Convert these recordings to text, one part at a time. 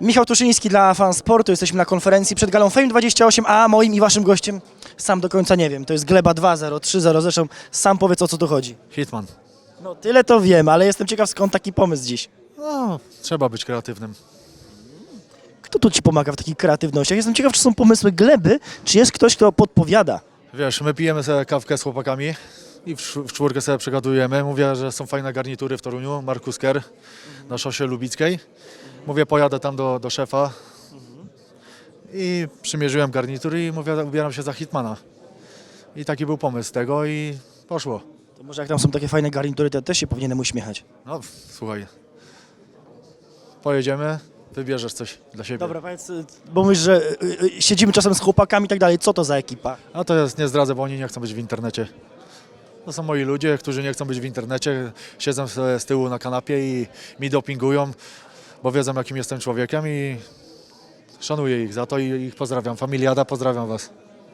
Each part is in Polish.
Michał Tuszyński dla Fan Sportu. Jesteśmy na konferencji przed galą Fame 28, a moim i waszym gościem sam do końca nie wiem. To jest Gleba 2-0, 3-0. Zresztą sam powiedz o co tu chodzi. Hitman. No tyle to wiem, ale jestem ciekaw skąd taki pomysł dziś. No, trzeba być kreatywnym. Kto tu ci pomaga w takich kreatywnościach? Jestem ciekaw, czy są pomysły Gleby, czy jest ktoś, kto podpowiada. Wiesz, my pijemy sobie kawkę z chłopakami i w, w czwórkę sobie przegadujemy. Mówię, że są fajne garnitury w Toruniu, Markus Ker na szosie lubickiej. Mówię, pojadę tam do, do szefa i przymierzyłem garnitur i mówię, ubieram się za Hitmana. I taki był pomysł tego i poszło. To może jak tam są takie fajne garnitury, to też się powinienem uśmiechać. No, słuchaj, pojedziemy, wybierzesz coś dla siebie. Dobra, powiedz, y, bo mówisz, że y, y, siedzimy czasem z chłopakami i tak dalej. Co to za ekipa? A to jest, nie zdradzę, bo oni nie chcą być w internecie. To są moi ludzie, którzy nie chcą być w internecie, siedzą z tyłu na kanapie i mi dopingują, bo wiedzą jakim jestem człowiekiem i szanuję ich za to i ich pozdrawiam. Familiada, pozdrawiam Was.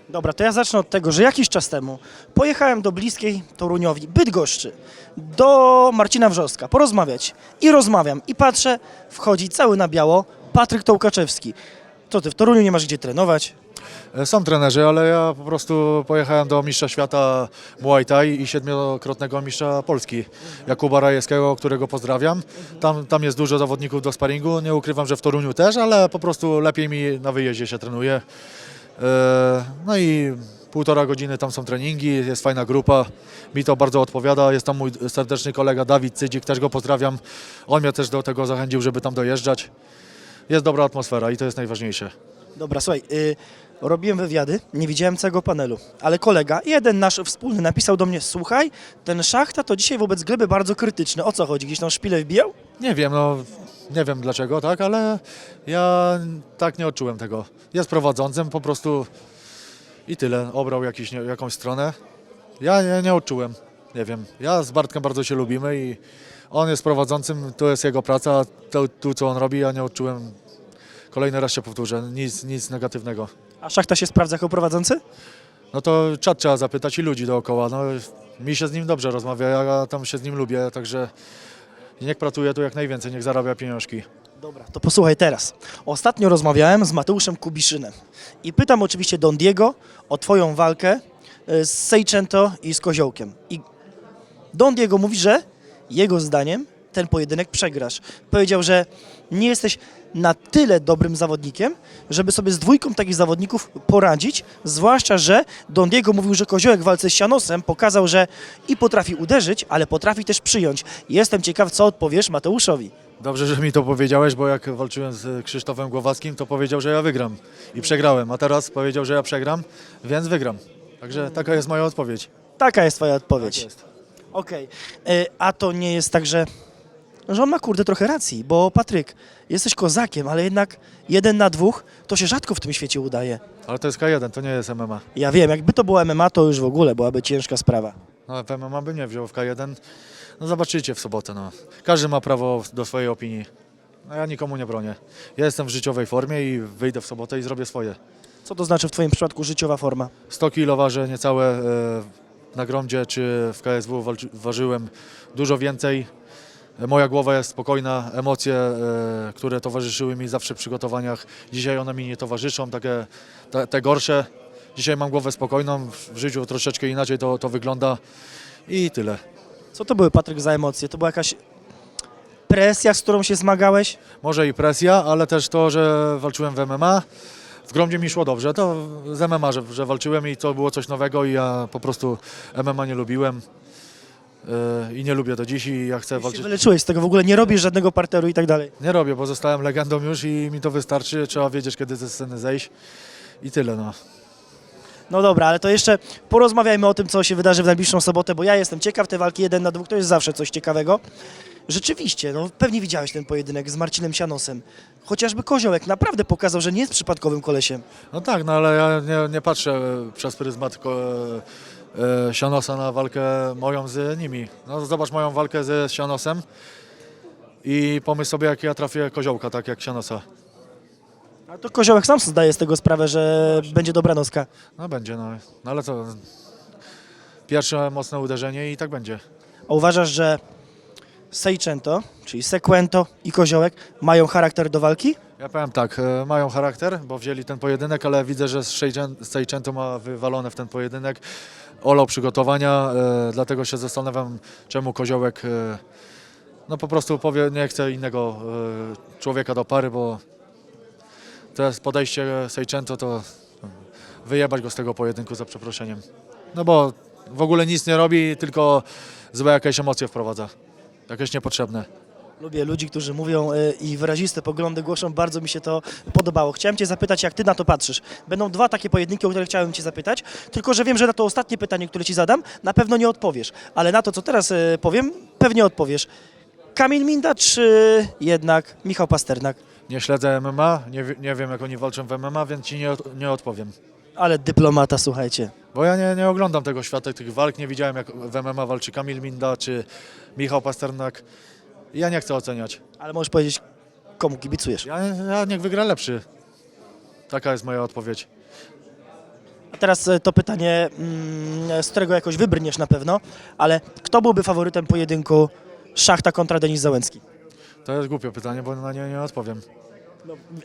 Dobra, to ja zacznę od tego, że jakiś czas temu pojechałem do bliskiej Toruniowi, Bydgoszczy, do Marcina Wrzoska, porozmawiać. I rozmawiam, i patrzę, wchodzi cały na biało Patryk Tołkaczewski. Co ty, w Toruniu nie masz gdzie trenować? E, Są trenerzy, ale ja po prostu pojechałem do mistrza świata Muay Thai i siedmiokrotnego mistrza Polski, Jakuba Rajewskiego, którego pozdrawiam. Tam, tam jest dużo zawodników do sparingu, nie ukrywam, że w Toruniu też, ale po prostu lepiej mi na wyjeździe się trenuje. E, No i półtora godziny tam są treningi, jest fajna grupa, mi to bardzo odpowiada. Jest tam mój serdeczny kolega Dawid Cydzik, też go pozdrawiam. On mnie też do tego zachęcił, żeby tam dojeżdżać. Jest dobra atmosfera i to jest najważniejsze. Dobra, słuchaj, y, robiłem wywiady, nie widziałem całego panelu, ale kolega, jeden nasz wspólny, napisał do mnie, słuchaj, ten szachta to dzisiaj wobec Gleby bardzo krytyczny. O co chodzi? Gdzieś tam szpilę wbijał? Nie wiem, no nie wiem dlaczego, tak, ale ja tak nie odczułem tego. Jest prowadzącym po prostu i tyle. Obrał jakiś, jakąś stronę. Ja nie, nie odczułem. Nie wiem. Ja z Bartkiem bardzo się lubimy i on jest prowadzącym, to jest jego praca, to, tu co on robi, ja nie odczułem. Kolejny raz się powtórzę, nic, nic negatywnego. A szachta się sprawdza jako prowadzący? No to czat trzeba zapytać i ludzi dookoła. No, mi się z nim dobrze rozmawia, ja tam się z nim lubię, także niech pracuje tu jak najwięcej, niech zarabia pieniążki. Dobra, to posłuchaj teraz. Ostatnio rozmawiałem z Mateuszem Kubiszynem i pytam oczywiście Don Diego o twoją walkę y, z Seicento i z Koziołkiem. I Don Diego mówi, że jego zdaniem ten pojedynek przegrasz. Powiedział, że nie jesteś na tyle dobrym zawodnikiem, żeby sobie z dwójką takich zawodników poradzić, zwłaszcza, że Don Diego mówił, że Koziołek w walce z Sianosem pokazał, że i potrafi uderzyć, ale potrafi też przyjąć. Jestem ciekaw, co odpowiesz Mateuszowi. Dobrze, że mi to powiedziałeś, bo jak walczyłem z Krzysztofem Głowackim, to powiedział, że ja wygram i przegrałem, a teraz powiedział, że ja przegram, więc wygram. Także taka jest moja odpowiedź. Taka jest twoja odpowiedź. Tak jest. Okej. Y, A to nie jest tak, że, że on ma kurde trochę racji, bo Patryk, jesteś kozakiem, ale jednak jeden na dwóch to się rzadko w tym świecie udaje. Ale to jest K1, to nie jest MMA. Ja wiem, jakby to było MMA, to już w ogóle byłaby ciężka sprawa. No, w MMA bym nie wziął w K1. No zobaczycie w sobotę. No. Każdy ma prawo do swojej opinii. No, ja nikomu nie bronię. Ja jestem w życiowej formie i wyjdę w sobotę i zrobię swoje. Co to znaczy w twoim przypadku życiowa forma? 100 kg ważę niecałe e, na gromdzie czy w KSW ważyłem dużo więcej. Moja głowa jest spokojna, emocje, e, które towarzyszyły mi zawsze w przygotowaniach, dzisiaj one mi nie towarzyszą, takie te, te gorsze. Dzisiaj mam głowę spokojną, w życiu troszeczkę inaczej to, to wygląda i tyle. Co to były, Patryk, za emocje? To była jakaś presja, z którą się zmagałeś? Może i presja, ale też to, że walczyłem w MMA. W Gromdzie mi szło dobrze, to z MMA, że, że walczyłem i to było coś nowego i ja po prostu MMA nie lubiłem yy, i nie lubię do dziś i ja chcę się walczyć. wyleczyłeś z tego, w ogóle nie robisz żadnego parteru i tak dalej. Nie robię, bo zostałem legendą już i mi to wystarczy, trzeba wiedzieć kiedy ze sceny zejść i tyle no. No dobra, ale to jeszcze porozmawiajmy o tym, co się wydarzy w najbliższą sobotę, bo ja jestem ciekaw, te walki jeden na dwóch to jest zawsze coś ciekawego. Rzeczywiście, no pewnie widziałeś ten pojedynek z Marcinem Sianosem. Chociażby Koziołek naprawdę pokazał, że nie jest przypadkowym kolesiem. No tak, no ale ja nie, nie patrzę przez pryzmat ko, e, e, Sianosa na walkę moją z nimi. No zobacz moją walkę ze Sianosem i pomyśl sobie jak ja trafię koziołka, tak jak Sianosa. A to Koziołek sam zdaje z tego sprawę, że będzie dobra noska. No będzie, no. no ale co? Pierwsze mocne uderzenie i tak będzie. A uważasz, że Seicento, czyli Sequento i Koziołek mają charakter do walki? Ja powiem tak, e, mają charakter, bo wzięli ten pojedynek, ale widzę, że Seicen- Seicento ma wywalone w ten pojedynek. Olał przygotowania, e, dlatego się zastanawiam, czemu Koziołek e, no po prostu powie, nie chce innego człowieka do pary, bo to jest podejście Seicento, to wyjebać go z tego pojedynku za przeproszeniem. No bo w ogóle nic nie robi, tylko złe jakieś emocje wprowadza, jakieś niepotrzebne. Lubię ludzi, którzy mówią y, i wyraziste poglądy głoszą, bardzo mi się to podobało. Chciałem Cię zapytać, jak Ty na to patrzysz. Będą dwa takie pojedynki, o które chciałem Cię zapytać, tylko że wiem, że na to ostatnie pytanie, które Ci zadam, na pewno nie odpowiesz, ale na to, co teraz y, powiem, pewnie odpowiesz. Kamil Minda, czy jednak Michał Pasternak? Nie śledzę MMA, nie, wi- nie wiem jak oni walczą w MMA, więc ci nie, od- nie odpowiem. Ale dyplomata, słuchajcie. Bo ja nie, nie oglądam tego świata, tych walk, nie widziałem jak w MMA walczy Kamil Minda czy Michał Pasternak. Ja nie chcę oceniać. Ale możesz powiedzieć, komu kibicujesz. Ja, ja niech wygra lepszy. Taka jest moja odpowiedź. A teraz y, to pytanie, mm, z którego jakoś wybrniesz na pewno, ale kto byłby faworytem pojedynku Szachta kontra Denis Załęcki? To jest głupie pytanie, bo na nie nie odpowiem.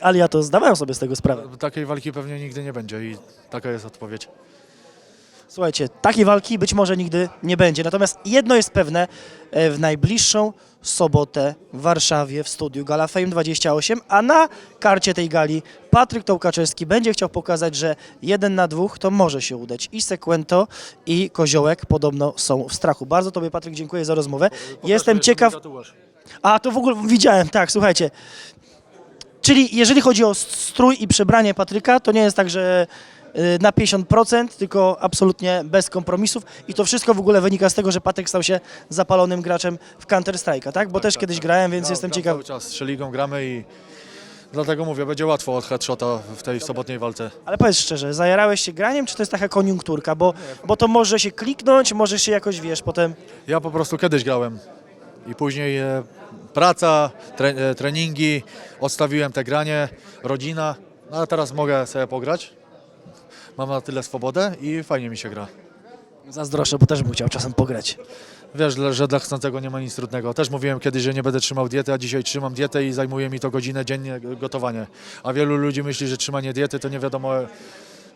Ale ja to zdawałem sobie z tego sprawę. Takiej walki pewnie nigdy nie będzie i taka jest odpowiedź. Słuchajcie, takiej walki być może nigdy nie będzie. Natomiast jedno jest pewne, e, w najbliższą sobotę w Warszawie w studiu Gala Fame 28, a na karcie tej gali Patryk Tołkaczewski będzie chciał pokazać, że jeden na dwóch to może się udać. I Sekwento i Koziołek podobno są w strachu. Bardzo Tobie Patryk dziękuję za rozmowę. Jestem ciekaw... A to w ogóle widziałem, tak, słuchajcie. Czyli jeżeli chodzi o strój i przebranie Patryka, to nie jest tak, że y, na 50%, tylko absolutnie bez kompromisów i to wszystko w ogóle wynika z tego, że Patryk stał się zapalonym graczem w Counter-Strike'a, tak? Bo też tak, kiedyś tak. grałem, więc jestem gram ciekaw. Cały czas z Szeligą gramy i dlatego mówię, będzie łatwo od headshota w tej sobotniej walce. Ale powiedz szczerze, zajarałeś się graniem, czy to jest taka koniunkturka? Bo, bo to może się kliknąć, może się jakoś, wiesz, potem... Ja po prostu kiedyś grałem i później e, praca, tre, e, treningi, odstawiłem te granie, rodzina, no ale teraz mogę sobie pograć. Mam na tyle swobodę i fajnie mi się gra. Zazdroszczę, bo też bym chciał czasem pograć. Wiesz, że dla chcącego nie ma nic trudnego. Też mówiłem kiedyś, że nie będę trzymał diety, a dzisiaj trzymam dietę i zajmuje mi to godzinę dziennie gotowanie. A wielu ludzi myśli, że trzymanie diety to nie wiadomo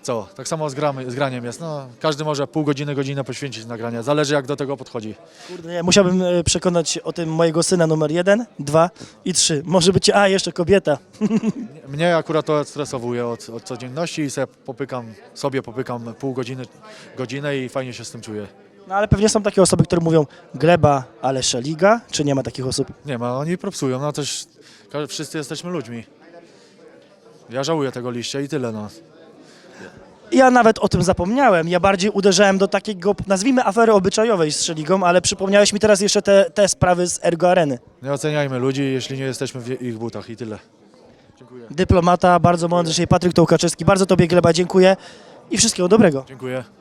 co. Tak samo z, gramy, z graniem jest. No, każdy może pół godziny, godzinę poświęcić na granie. Zależy jak do tego podchodzi. Kurde, ja musiałbym e, przekonać o tym mojego syna numer jeden, dwa i trzy. Może być, a jeszcze kobieta. Mnie akurat to stresowuje od, od codzienności i sobie popykam, sobie popykam pół godziny, godzinę i fajnie się z tym czuję. No ale pewnie są takie osoby, które mówią gleba, ale szeliga, czy nie ma takich osób? Nie ma, oni propsują, no też ka- wszyscy jesteśmy ludźmi. Ja żałuję tego liścia i tyle, no. Ja nawet o tym zapomniałem. Ja bardziej uderzałem do takiego, nazwijmy afery obyczajowej z szeligą, ale przypomniałeś mi teraz jeszcze te, te sprawy z Ergo Areny. Nie oceniajmy ludzi, jeśli nie jesteśmy w ich butach i tyle. Dziękuję. Dyplomata, bardzo mądry, dzisiaj Patryk Tołkaczewski. Bardzo Tobie, Gleba, dziękuję i wszystkiego dobrego. Dziękuję.